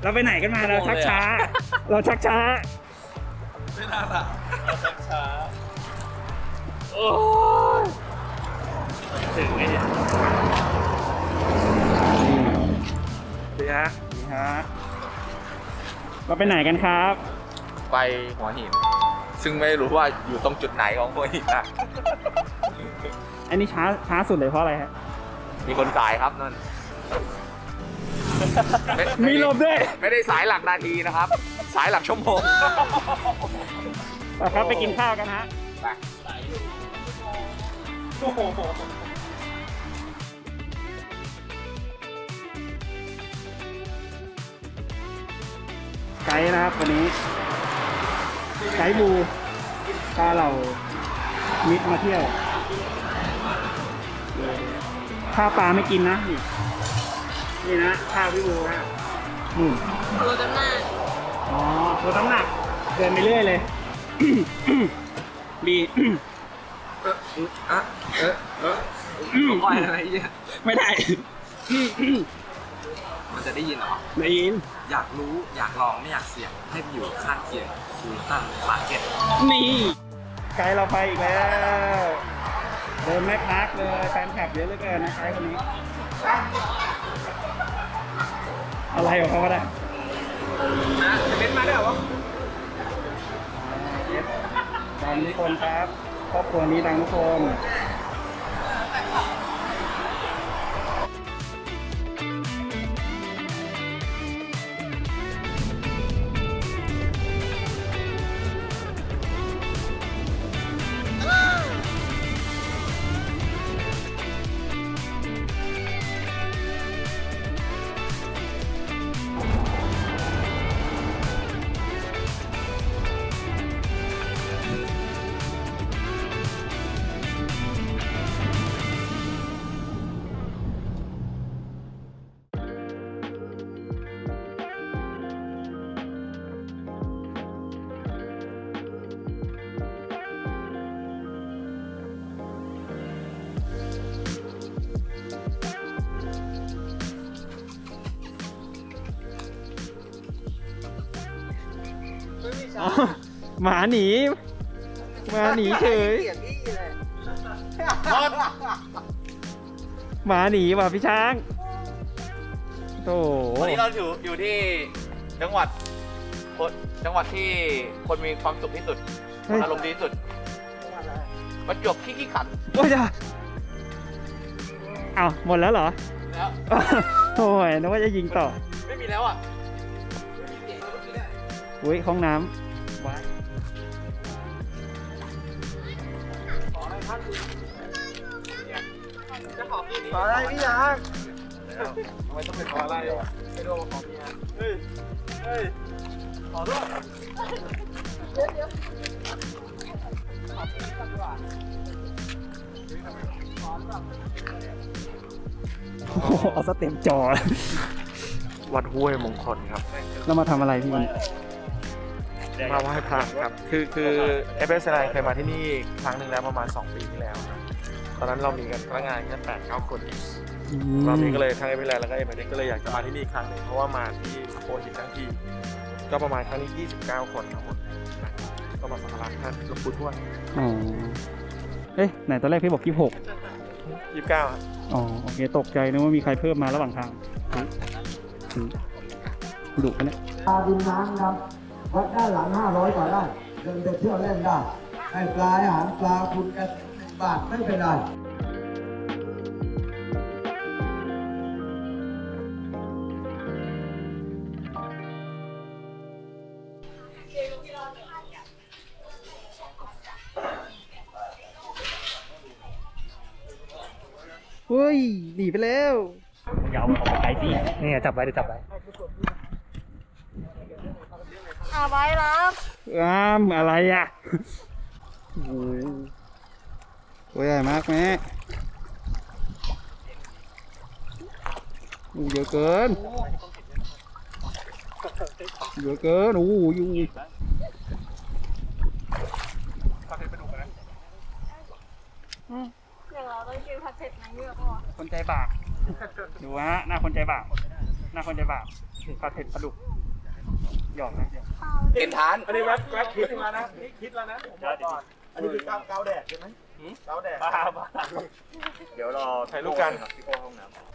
แหมเราไปไหนกันมาเราชักช้า เราชักช้า ไม่น่าละช้าช้า โอ้ยถึงไอ้เนี่ยดีฮะดีฮะเราไปไหนกันครับ ไปหัวหิน ซึ่งไม่รู้ว่าอยู่ตรงจุดไหนของหัวหินนะอันนี้ช้าช้าสุดเลยเพราะอะไรฮะมีคนสายครับนั่นไมีลมด้วย ไม่ได้สายหลักนาทีนะครับ สายหลักชั่วโมงไปครับไปกินข้าวกันฮะไปไกด์นะครับวันนี้ไกด์บูพาเรามิตรมาเที่ยวข้าวปลาไม่กินนะ นี่นี่นะข้าวพี่บูนะอืมตัวจำหน้าอ๋อตัวน้ำหนักเดินไปเรื่อยเลยบีอะเออเออปล่อยอะไรเนี่ยไม่ได้ มันจะได้ยินเหรอได้ยิน อยากรู้อยากลองไม่อยากเสี่ยงให้ไปอยู่ข้างเคียงคูตันมาร์เก็ตนี่ไกด์เราไปอีกแล้ว เดินไม่พักเลยแฟนคลับเยอะเหลือเกินนะไกด์คนนี้ อะไรของเขาก็ได้นะจะเป็นมาได้เหรอดังทุกคนครับครอบครัวนี้ดังทุกคน อ๋อหมาหนีหมาหนีเฉยหมาหนีว่ะพี่ช้างโธ่วันนี้เราอยู่อยู่ที่จังหวัดคนจังหวัดที่คนมีความสุขที่สุดคนอารมณ์ดีที่สุดประจวบขี้ขี้ขันโอ้ยจ้ะเอาหมดแล้วเหรอแล้วโอ้ยนึกว่าจะยิงต่อ ไม่มีแล้วอะไม่มีเสียง เมื่อกี้เนี่ยอุ้ยห้องน้จะขอพี่ขออะไรพี่ยางทำไมต้องเป็นขออะไรไม่รู้ว่าขอพี่ฮะเฮ้ย เฮ้ย ขอด้วยำโอ้โหเอาสเต็มจอ วัดห้วยมงคลครับ แล้วมาทำอะไรพี่วัน มาไหว้พระครับ คือคือเอฟเอสไเคยมาที่นี่ครั้งหนึ่งแล้วประมาณ 2 ปีที่แล้วครับตอนนั้นเรามีกันพนักงานแค่แปดเก้าคนเองอืรอบมนี้ก็เลยทั้งเอฟเอสแล้วก็เอ็มเก็เลยอยากจะมาที่นี่อีกครั้งหนึ่งเพราะว่ามาที่โพหินทั้งทีก็ประมาณครั้งนี้29 คนทั้งหมดนะก็มาสักการะท่านหลวงปู่ทวดอ๋อเอ๊ะไหนตอนแรกพี่บอกยี่หก29ครับอ๋อโอเคตกใจนึกว่ามีใครเพิ่มมาระหว่างทางอืมอืมดุปะเนี่ยปลาดินน้ำครับ วัดด้านหลัง 500กว่าไร่เดินไปเที่ยวเล่นได้ให้ปลาอาหารปลาคุณกันหนึ่งบาทไม่เป็นไรเฮ้ย หนีไปแล้วอย่าเอาออกไปไกลสินี่ไงจับไว้เดี๋ยวจับไว้ อาไว้แล้วอ้ามอะไรอะโอ้โหตัวใหญ่มากแม่อู้เยอะเกินเยอะเกินโอ้โหอยู่เดี๋ยวเราต้องกินผัดเผ็ดนางเงือกปะวะคนใจบาปดูฮะหน้าคนใจบาปหน้าน่าคนจะบาปผัดเผ็ดปลาดุก หยอกนะหยอกกินทานอันนี้แวบแวบคิดมานะนี่คิดแล้วนะผมบอกก่อนอันนี้คือเกาเกาแดดใช่ไหมเกาแดดบ้าบ้าเดี๋ยวรอถ่ายรูปกันพี่โก้ห้องน้ำ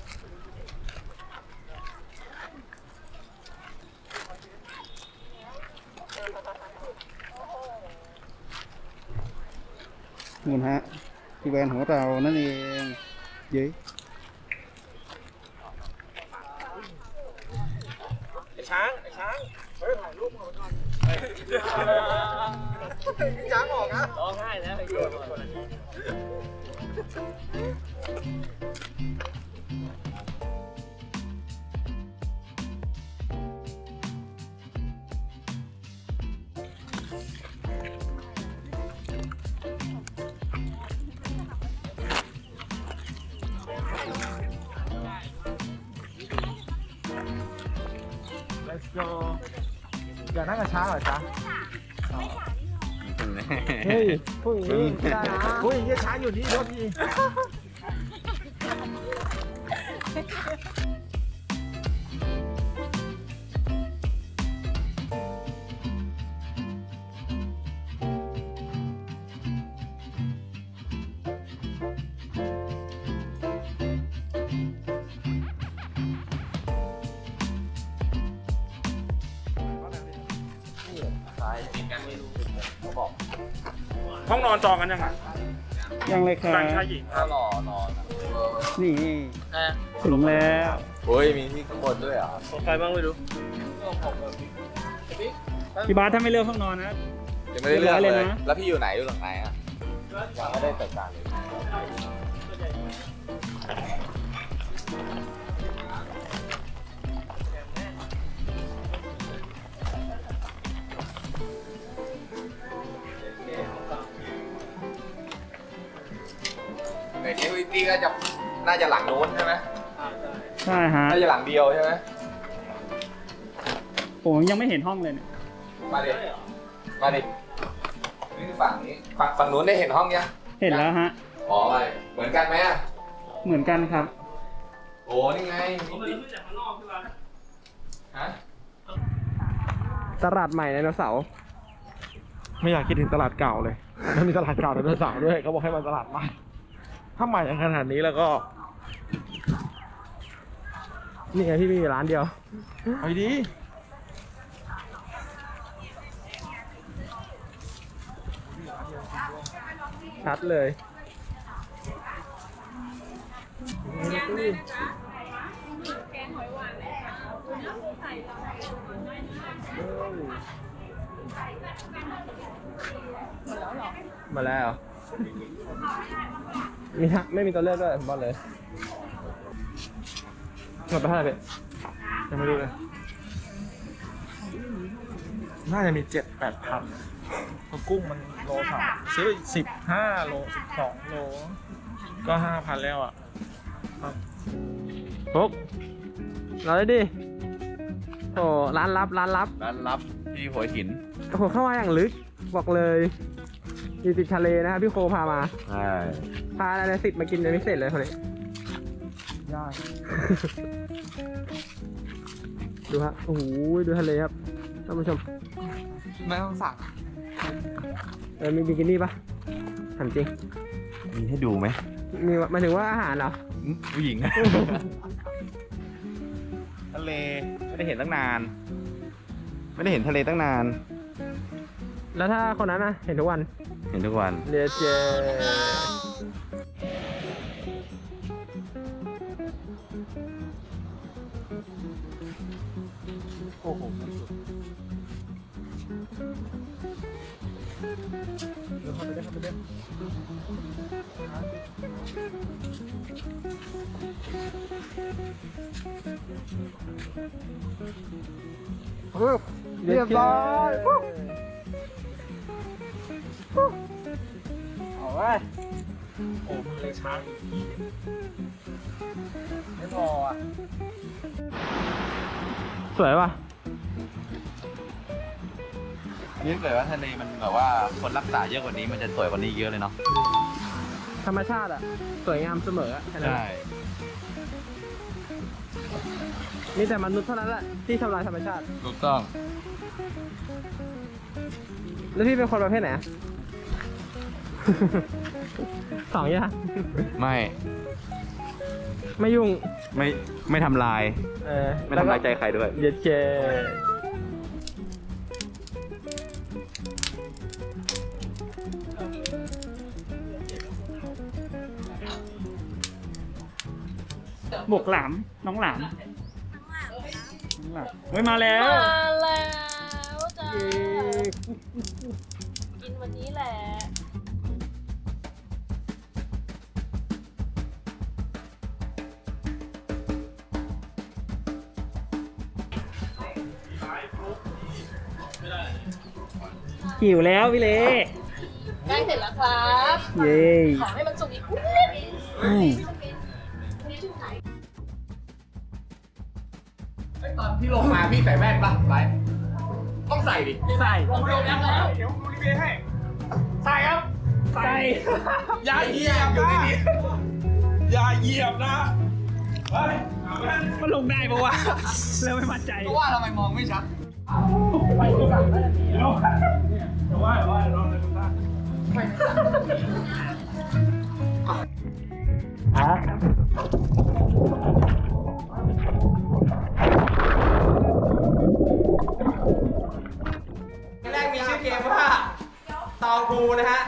นู่นฮะที่แวนของเรานั่นเองเย้ยไอ้ช้างไอ้ช้างเฮ้ ยถ่ายรูปมาก่อนช้างออกนะร้องไห้แล้วไอ้ Let's ช้างเหรอจ๊ะเฮ้ยผู้หญิงนี่ไม่ได้นะผู้หญิงนี่ช้างอยู่นี่รถนี่ จองกันยังไงยังเลยครับชายชายหญิงถ้ารอรอนี่ถึงแล้วโอ้ยมีที่ข้างบนด้วยเหรอของใครบ้างไม่รู้พี่บาสถ้าไม่เลือกห้องนอนนะ ยังไม่ได้เลือกเรีเลยบร้อยเลยนะ แล้วพี่อยู่ไหนอยู่หลังไหนอะยังไม่ได้จัดการเลย นเทวิตี้ก็จะน่าจะหลังโน้นใช่ไหมใช่ฮะน่าจะหลังเดียวใช่ไหมผมยังไม่เห็นห้องเลยเนี่ยมาดิมาดินี่คือฝั่งนี้ฝั่งฝั่งนู้นได้เห็นห้องยังเห็นแล้วฮะอ๋อไม่เหมือนกันไหมอะเหมือนกันครับ โอ้นี่ไงฮะตลาดใหม่ไดโนเสาร์ไม่อยากคิดถึงตลาดเก่าเลยมันมีตลาดเก่าไดโนเสาร์ด้วยเขาบอกให้มาตลาดใหม่ ถ้าใหม่อย่างขนาดนี้แล้วก็ นี่ไงพี่มีอยู่ร้านเดียวไปดีชัดเลยมาแล้วมี ฮะไม่มีตัวเลือกด้วยผมบอกเลยหมดไปเท่าไหร่พี่ยังไม่รู้เลย น่าจะมีเจ็ดแปดพันเพราะกุ้งมันโลสามซื้อสิบห้าโลสิบสองโล ก็ห้าพันแล้วอะครับปุ๊กเราได้ดิ โอ้ร้านลับ ร้านลับ ร้านรับที่หัวหิน โอ้โหเข้ามาอย่างลึก บอกเลยอยู่ติดทะเลนะครับพี่โคพามา ใช่ พาอะไรสิทธิ์มากินเป็นพิเศษเลยคนนี้ยากดูฮะโอ้โหดูทะเลครับท่านผู้ชมไม่ต้องสั่งเออมีบิกินี่ปะถามจริงมีให้ดูไหมมีหมายถึงว่าอาหารเหรอ ผู้หญิง ทะเลไม่ได้เห็นตั้งนาน ไม่ได้เห็นทะเลตั้งนาน แล้วถ้าคนนั้นนะเห็นทุกวันเห็นทุกวัน เรียเจ เรียบร้อยเอาไว้โอ้มันเลยช้างอีกทีไม่พออะ สวยป่ะนี่เกิดว่าทะเลมันแบบว่าคนรักษาเยอะกว่านี้มันจะสวยกว่านี้เยอะเลยเนาะ ธรรมชาติอะ สวยงามเสมออะแค่นั้นแหละ มีแต่มนุษย์เท่านั้นแหละที่ทำลายธรรมชาติ ถูกต้อง แล้วพี่เป็นคนประเภทไหนอะสองอย่างไม่ ไม่ยุ่ง ไม่ไม่ทำลาย เออไม่ทำลายใจใครด้วย เย็ดเคหมวกหลามน้องหลาม น้องหลามเฮ้ยมาแล้ว มาแล้วจ้าเย้กินวันนี้แหละหิวแล้วพี่เล่ใกล้เสร็จแล้วครับ เย้ขอให้มันสุกอีกนิด อืม อนที่ลงมาพี่ใส่แว่นปะไปต้องใส่ดิใส่ผมลงแล้วเดี๋ยวดูรีวิวให้ ใส่ครับ ใส่อย่าเหยียบอยู่ในนี้อย่าเหยียบนะเฮ้ยเอาแว่นมันลงได้ปะวะเริ่มไม่มั่นใจเพราะว่าทำไมมองไม่ชัดเดี๋ยวเดี๋ยวว่าเดี๋ยวว่าเดี๋ยวลองเลยดูนะอะ แรกมีชื่อเกมว่าตองกูนะฮะ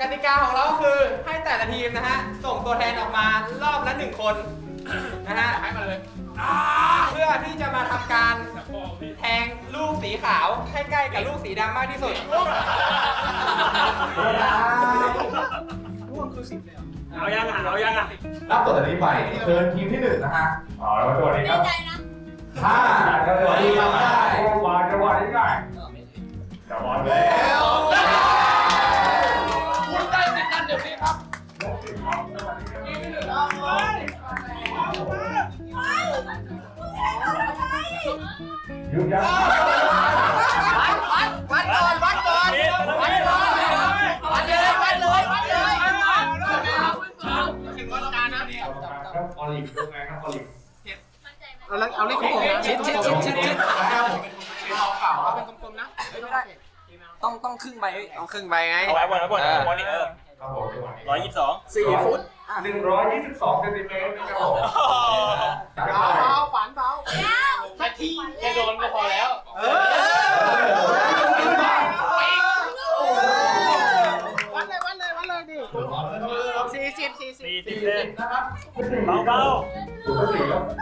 กติกาของเราก็คือให้แต่ละทีมนะฮะ ส่งตัวแทนออกมารอบละหนึ่งคน นะฮะให้มาเลยเพื่อที่จะมาทำการแทงลูกสีขาวให้ใกล้กับลูกสีดำมากที่สุดเอายังอะเอายังอะนับต่อจากนี้ไปเชิญทีมที่หนึ่งนะฮะอ๋อแล้วตัวนี้ครับ ใจนะ ห้าทีมทำได้วางจังหวะนี้ได้จะบอลแล้วคุณได้สิทธิ์นั้นเดี๋ยวนี้ครับยืนยัน เอาเลขของผมนะชิดชิดชิดชิดชิดต้องต้องครึ่งใบเอาครึ่งใบไงเอาไว้บนไว้บนบนนี่เออร้อยยี่สิบสองสี่ฟุตหนึ่งร้อยยี่สิบสองเซนติเมตรนะครับผมเอาฝันเบาแค่ทีแค่โดนก็พอแล้ววัดเลยวัดเลยวัดเลยดิสี่สิบสี่สิบสี่สิบนะครับ เบาเบา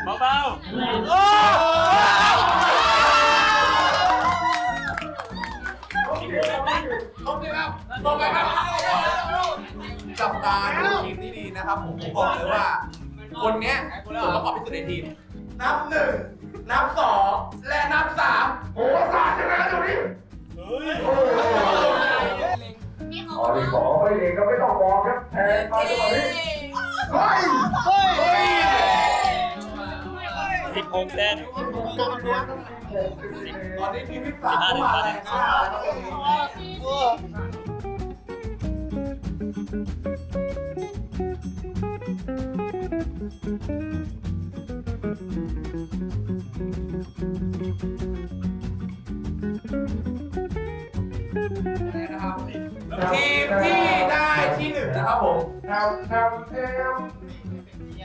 เบาเบาจับตาดูทีมนี้ดีนะครับผมผมบอกเลยว่า คนเนี้ยส่วนประกอบที่สุดในทีม นับหนึ่งนับสองและนับสามโอ้สามใช่ไหมครับตรงนี้นี่เขาออลิฟบอกไม่เองก็ไม่ต้องมองครับแทนมาจังหวะนี้ เฮ้ยเฮ้ยสิบหกเซนตอนนี้ทีมที่สามเข้ามาแรงมากทีมที่ได้ที่หนึ่งนะครับผม แถวแถวแถว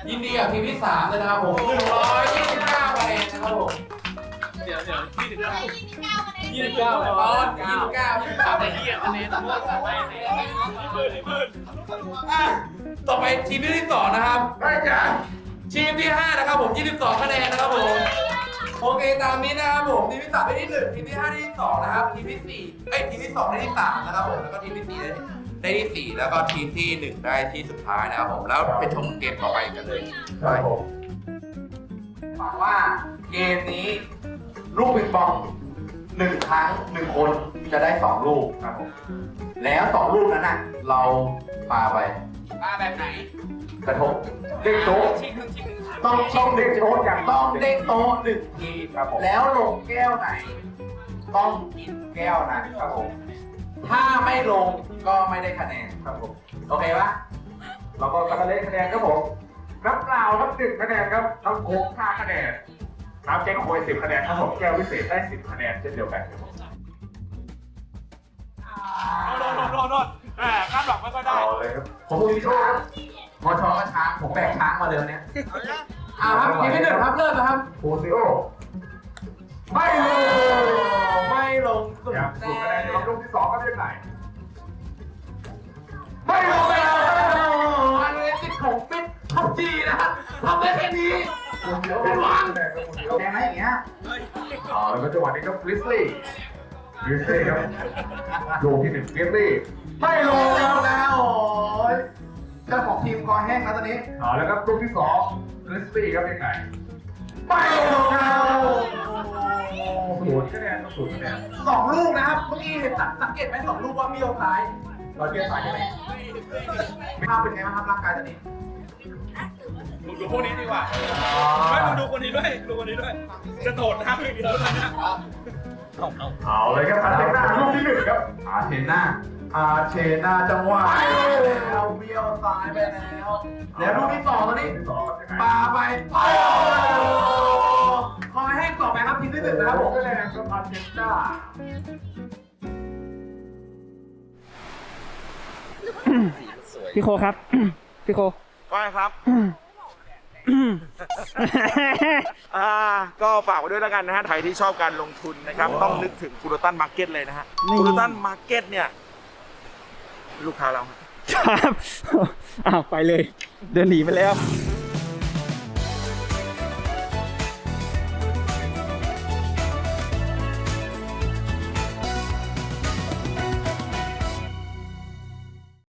ยินดีกับทีมที่สามเลยนะครับผมหนึ่งร้อยยี่สิบเก้าคะแนนนะครับผมเดี๋ยวเดี๋ยวยี่สิบเก้าคะแนนยี่สิบเก้าตอนยี่สิบเก้ายี่สิบเก้าแต่ยี่สิบคะแนนทั้งหมดอ่ต่อไปทีมที่สองนะครับได้จ้ะทีมที่ห้านะครับผมยี่สิบสองคะแนนนะครับผมโอเคตามนี้นะครับผมทีมที่สามได้ที่หนึ่งทีมที่ห้าได้ที่สองนะครับทีมที่สี่เอ้ยทีมที่สองได้ที่สามนะครับผมแล้วก็ทีมที่สี่ได้ ได้ที่สี่แล้วก็ทีมที่หนึ่งได้ที่สุดท้ายนะครับผมแล้วไปชมเกมต่อไปกันเลยไปบอกว่าเกมนี้ลูกปิงปองหนึ่งครั้งหนึ่งคนจะได้สองลูกครับผมแล้วสองลูกนั้นน่ะเราปาไปมาแบบไหน กระทบเด้งโต๊ะชิงหนึ่งชิงหนึ่งต้องต้องเด้งโต๊ะอย่างต้องเด้งโต๊ะหนึ่งทีครับผมแล้วลงแก้วไหน ต้องกินแก้วนั้นครับผม ถ้าไม่ลงก็ไม่ได้คะแนนครับผม โอเคปะเราก็กำลังเล่นคะแนนครับผมนับเปล่าครับหนึ่งคะแนนครับน้องโค้กห้าคะแนนน้ำเจ๊งควยสิบคะแนนครับผมแก้ววิเศษได้สิบคะแนนเช่นเดียวกันครับผมโดนโดนโดนโดนแหมคาดหวังไม่ค่อยได้ เอาเลยครับผมมีช้างมอชอก็ช้างผมแบกช้างมาเลยวันเนี้ยอ่าครับทีมที่หนึ่งครับเริ่มนะครับโคซิโอไม่ลง ได้แค่นี้โคซิโอเป็นหวังคะแนนครับโคซิโอแดงไหมอย่างเงี้ยอ๋อแล้วก็จังหวะนี้ก็กริสลี่กริสลี่ครับลูกที่หนึ่งกริสลี่ไม่ลงแล้วนะโอ้ยเจ้าของทีมคอแห้งแล้วตอนนี้อ๋อแล้วครับลูกที่สองกริสลี่ครับเป็นไหนไม่ลงแล้วศูนย์คะแนนครับศูนย์คะแนนสองลูกนะครับ เมื่อกี้เห็นสังเกตไหมสองลูกว่ามีโอกาสเราเปลี่ยนสายใช่ไหมภาพเป็นไงบ้างครับร่างกายตอนนี้ ดูดูพวกนี้ดีกว่าไม่ดูดูคนนี้ด้วยดูคนนี้ด้วย จะโดดน้ำอย่างเดียวเลยนะเอาเอาเอาเลยครับอาร์เจนตินาลูกที่หนึ่งครับอาเทน่าอาเทน่าจังหวะแล้วเบี้ยวซ้ายไปแล้วแล้วลูกที่สองตอนนี้ลูกที่สองครับยังไงปาไปโอ้คอแห้งต่อไปครับทีมที่หนึ่งนะครับผมคะแนนครับอาร์เจนตินาพี่โคครับ พี่โคว่าไงครับ อ่าก็ฝากไว้ด้วยแล้วกันนะฮะใครที่ชอบการลงทุนนะครับต้องนึกถึงคูโรตันมาร์เก็ตเลยนะฮะนี่คูโรตันมาร์เก็ตเนี่ย ลูกค้าเราฮะ ครับอ้าวไปเลย เดินหนีไปแล้วค